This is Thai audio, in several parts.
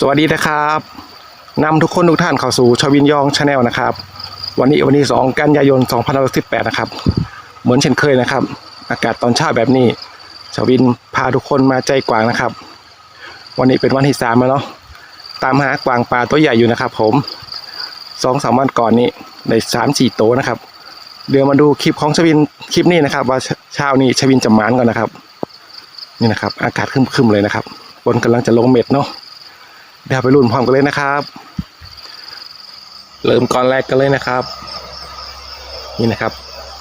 สวัสดีนะครับนำทุกคนทุกท่านเข้าสู่ชวินยองชาแนลนะครับ วันนี้วันที่2กันยายน2518 นะครับ เหมือนเช่นเคยนะครับ อากาศตอนเช้าแบบนี้ชวินพาทุกคนมาใจกวางนะครับ วันนี้เป็นวันที่สามแล้วเนาะตามหากวางปลาตัวใหญ่อยู่นะครับ ผมสองสามวันก่อนนี้ได้สามสี่โตวนะครับ เดี๋ยวมาดูคลิปของชวินคลิปนี้นะครับ ว่าเช้านี้ชวินจะหมานก่อนนะครับ นี่นะครับ อากาศครึมๆเลยนะครับฝนกำลังจะลงเม็ดเนาะ เดี๋ยวไปรุ่นพร้อมกันเลยนะครับ เริ่มก่อนแรกกันเลยนะครับ นี่นะครับ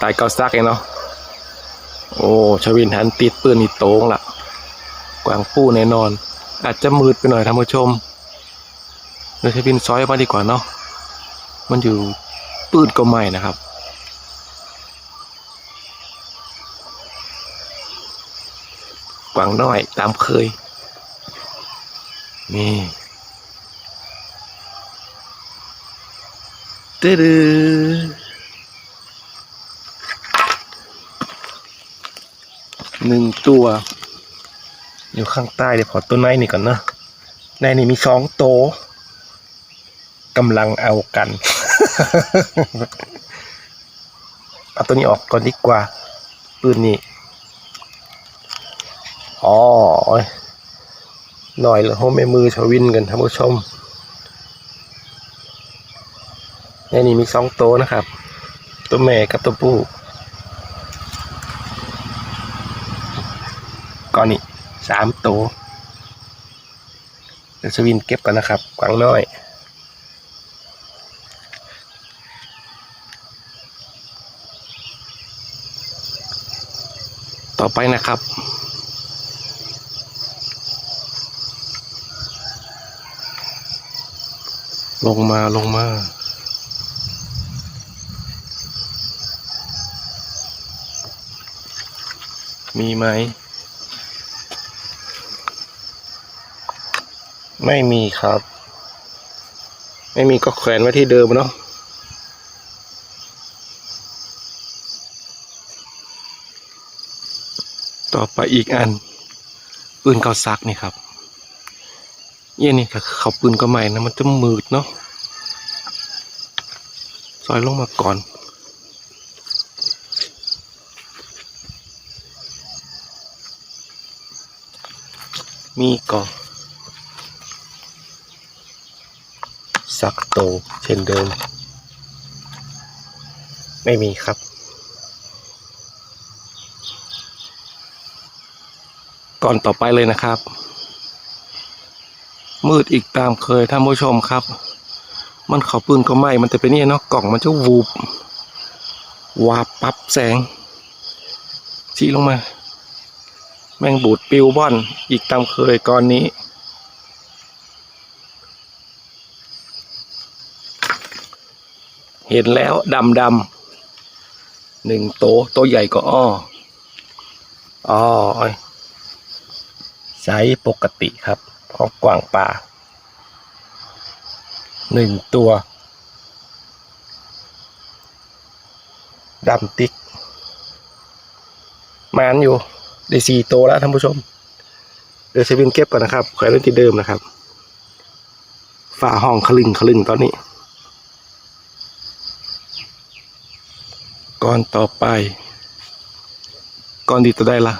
ตายเกาซักเองเนาะโอ้ชวินหันติดปืนนี่โต้งละกวางปู้แน่นอน อาจจะมืดไปหน่อยท่านผู้ชมเดี๋ยวชวินซอยมาดีกว่าเนาะมันอยู่ปืนก็ไม่นะครับกวางน้อยตามเคย นี่ ตึ๊ดหนึ่งตัว อยู่ข้างใต้เดี๋ยวขอตัวในนี่ก่อนนะในนี่มีสองโตกำลังเอากัน เอาตัวนี้ออกก่อนดีกว่า ปืนนี่อ๋อหน่อยละโฮมแม่มือชวินกันท่านผู้ชม ในนี่มีสองโตวนะครับ ตัวแม่กับตัวผู้ก่อนนี่สามโตวเดี๋ยวชวินเก็บกันนะครับกวางน้อยต่อไปนะครับ ลงมาลงมา มีไหม ไม่มีครับ ไม่มีก็แขวนไว้ที่เดิมเนาะต่อไปอีกอัน ปืนเกาซักนี่ครับเยี่ยนี่ก็เขาปืนก็ใหม่นะมันจะมืดเนาะซอยลงมาก่อน มีก่อนสักโตเช่นเดิม ไม่มีครับก่อนต่อไปเลยนะครับ มืดอีกตามเคยท่านผู้ชมครับ มันเขาปืนก็ไหม้มันจะเป็นนี่เนาะกล่องมันจะวูบวาบปับแสงชี้ลงมา แมงบูดปิวบ่อน อีกตามเคยก่อนนี้ เห็นแล้วดำดำหนึ่งโตวตัวใหญ่ก็อ้ออ้อใช้ปกติครับของกวางป่าหนึ่งตัวดำติ๊กมานอยู่ ได้สี่ตัวแล้วท่านผู้ชม เดี๋ยวเชวินเก็บก่อนนะครับแขวนไว้ที่เดิมนะครับ ฝาห้องคลึงคลึงตอนนี้ ก่อนต่อไป ก่อนดีตัวได้ละ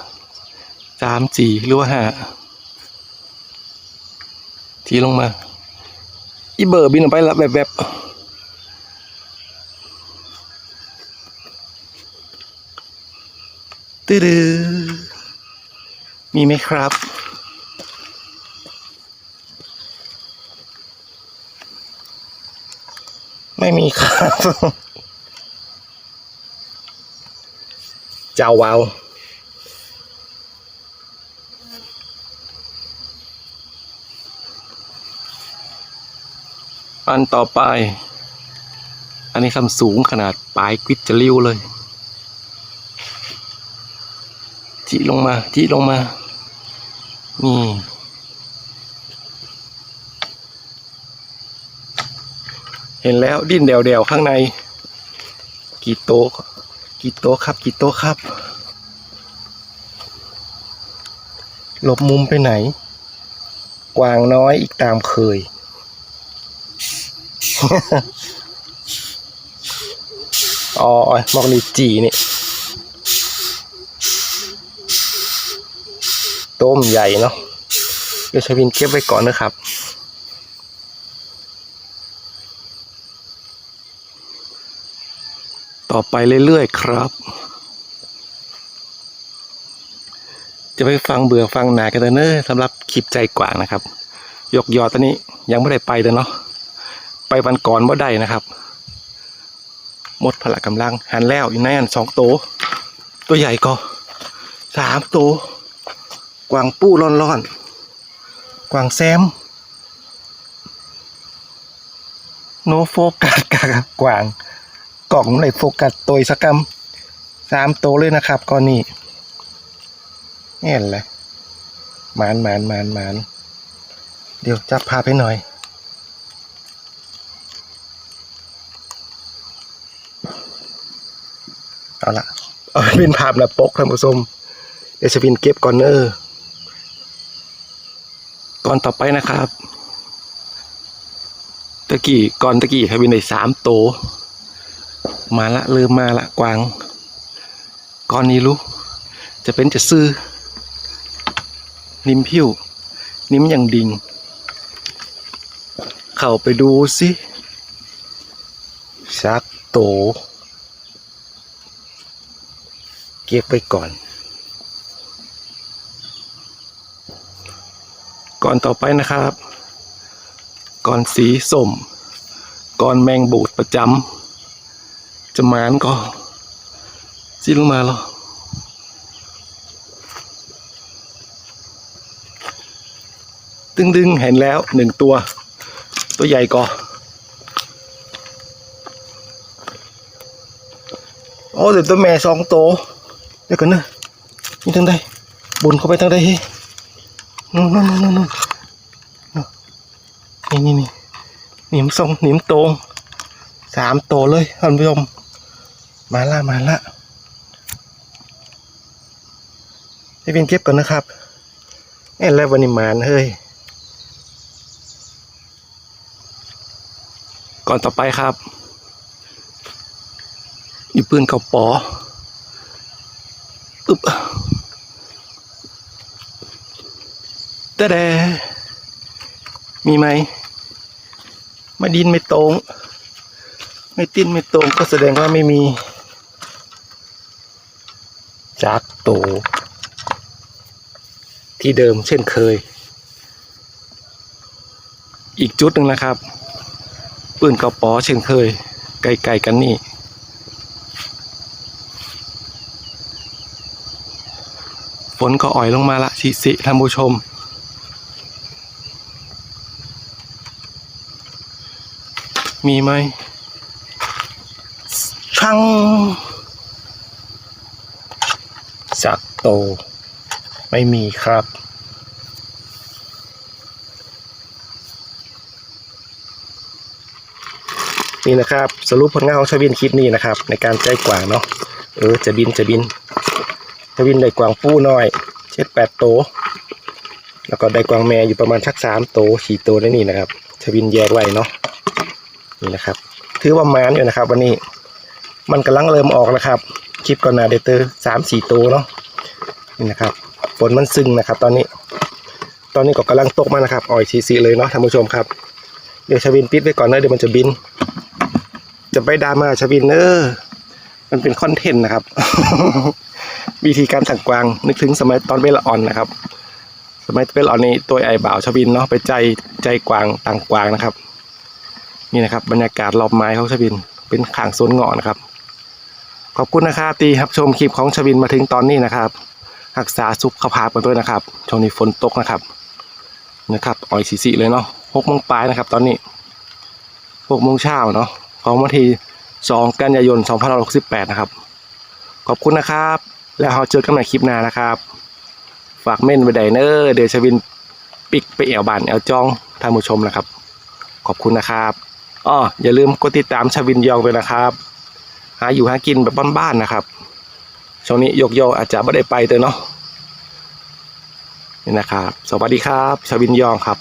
สามจีหรือว่าห้าทีลงมา อีเบอร์บินออกไปละแบบแบบตื้อดือ มีไหมครับ ไม่มีครับ เจ้าวาวอันต่อไป อันนี้คำสูงขนาดปลายกวิดจะริ้วเลยจีลงมาจีลงมา นี่เห็นแล้วดิ้นเดวๆข้างใน กี่โต๊ะกี่โต๊ะครับ กี่โต๊ะครับ หลบมุมไปไหน กวางน้อยอีกตามเคย อ๋อ มอกนี่จีนี่ ต้มใหญ่เนาะเดี๋ยวชวินเก็บไว้ก่อนนะครับ ต่อไปเรื่อยๆครับ จะไปฟังเบื่อฟังหนากันเนอะสำหรับคลิปใจกว่างนะครับ ยกยอตอนนี้ยังไม่ได้ไปเลยเนาะไปวันก่อนบ่ได้นะครับ หมดพละกำลังหันแล้วอยู่ในอันสองโตวตัวใหญ่ก็สามโตว กวางปู้ร่อนๆ กวางแซม โนโฟกัสกับกวาง กล่องในโฟกัสตัวสักกำสามโตวเลยนะครับก้อนนี้เห็นเลยหมานหมานหมานหมานเดี๋ยวจับพาไปหน่อย เอาละเอาเป็นภาพหนะปกท่านผู้ชมเดี๋ยวจะพินเก็บก่อนเนอร์ ก่อนต่อไปนะครับตะกี้ก่อนตะกี้ครับวินได้สามโต มาละเริ่มมาละกวางก่อนนี้รู้จะเป็นจะซื้อ นิ่มผิวนิ่มอย่างดิง เข้าไปดูสิชักโต เก็บไว้ก่อน ก่อนต่อไปนะครับก่อนสีส้มก่อนแมงบูดประจำจะมานก็จิ้ลงมาหรอตึงดึงเห็นแล้วหนึ่งตัว ตัวใหญ่ก็โอ้เดี๋ยวตัวแม่สองตัวเดี๋ยวกันนะนี่ทางใดบุญเข้าไปทางใดเฮ้ นู่นนู่นนู่นนู่นนี่นี่นี่หนิมทรงหนิมตรงสามตัวเลยท่านผู้ชมมาละมาละให้เป็นเก็บก่อนนะครับเอ้แล้ววันนี้มานเฮ้ยก่อนต่อไปครับมีปืนเก่าปออึบ แต่แดมีไหม ไม่ดินไม่ตรง ไม่ติ้นไม่ตรงก็แสดงว่าไม่มี จากโต ที่เดิมเช่นเคย อีกจุดหนึ่งนะครับ ปืนกระป๋อเช่นเคย ไกลๆกันนี่ฝนก็อ่อยลงมาละชิสิท่านผู้ชม มีไหมช่างจักโต ไม่มีครับ นี่นะครับ สรุปผลงานของชาวินคลิปนี้นะครับ ในการใจกวางเนาะเออจะบินจะบินชาวินได้กวางปู้น้อยเช็ดแปดโต แล้วก็ได้กวางแม่อยู่ประมาณสักสามโตสี่โตนั่นนี่นะครับชาวินแยกไว้เนาะ นี่นะครับ ถือว่าแมนอยู่นะครับ วันนี้ มันกำลังเริ่มออกนะครับ คลิปก่อนหน้าเดเตอร์สามสี่ตัวเนาะนี่นะครับฝนมันซึงนะครับ ตอนนี้ ตอนนี้ก็กำลังตกมานะครับอ่อยซีซีเลยเนาะท่านผู้ชมครับ เดี๋ยวชาวินปิดไว้ก่อนนะเดี๋ยวมันจะบิน จะไปดามาชาวินเนอมันเป็นคอนเทนต์นะครับ วิธีการถักกวางนึกถึงสมัยตอนเวลอ่อนนะครับ สมัยเวลอ่อนนี้ตัวไอ้บ่าวชาวินเนาะไปใจใจกวางต่างกวางนะครับ นี่นะครับ บรรยากาศรอบไม้ของชาวิน เป็นข่างสวนเงาะนะครับ ขอบคุณนะครับตีครับชมคลิปของชวินมาถึงตอนนี้นะครับรักษาสุขภาพกันด้วยนะครับช่วงนี้ฝนตกนะครับนะครับอ่อยสีสีเลยเนาะหกโมงปลายนะครับ ตอนนี้หกโมงเช้าเนาะของวันที่สองกันยายนสองพันหกสิบแปดนะครับ ขอบคุณนะครับ แล้วเราเจอกันใหม่คลิปหน้านะครับ ฝากเม่นไปไดเนอร์เดชวินปิกไปแอวบานแอวจองท่านผู้ชมนะครับ ขอบคุณนะครับ อ้ออย่าลืมกดติดตามชวินยองด้วยนะครับ หาอยู่หากินแบบบ้านๆนะครับ ช่วงนี้ยกยอาจจะไม่ได้ไปเตอเนาะนี่นะครับ สวัสดีครับ ชวินยองครับ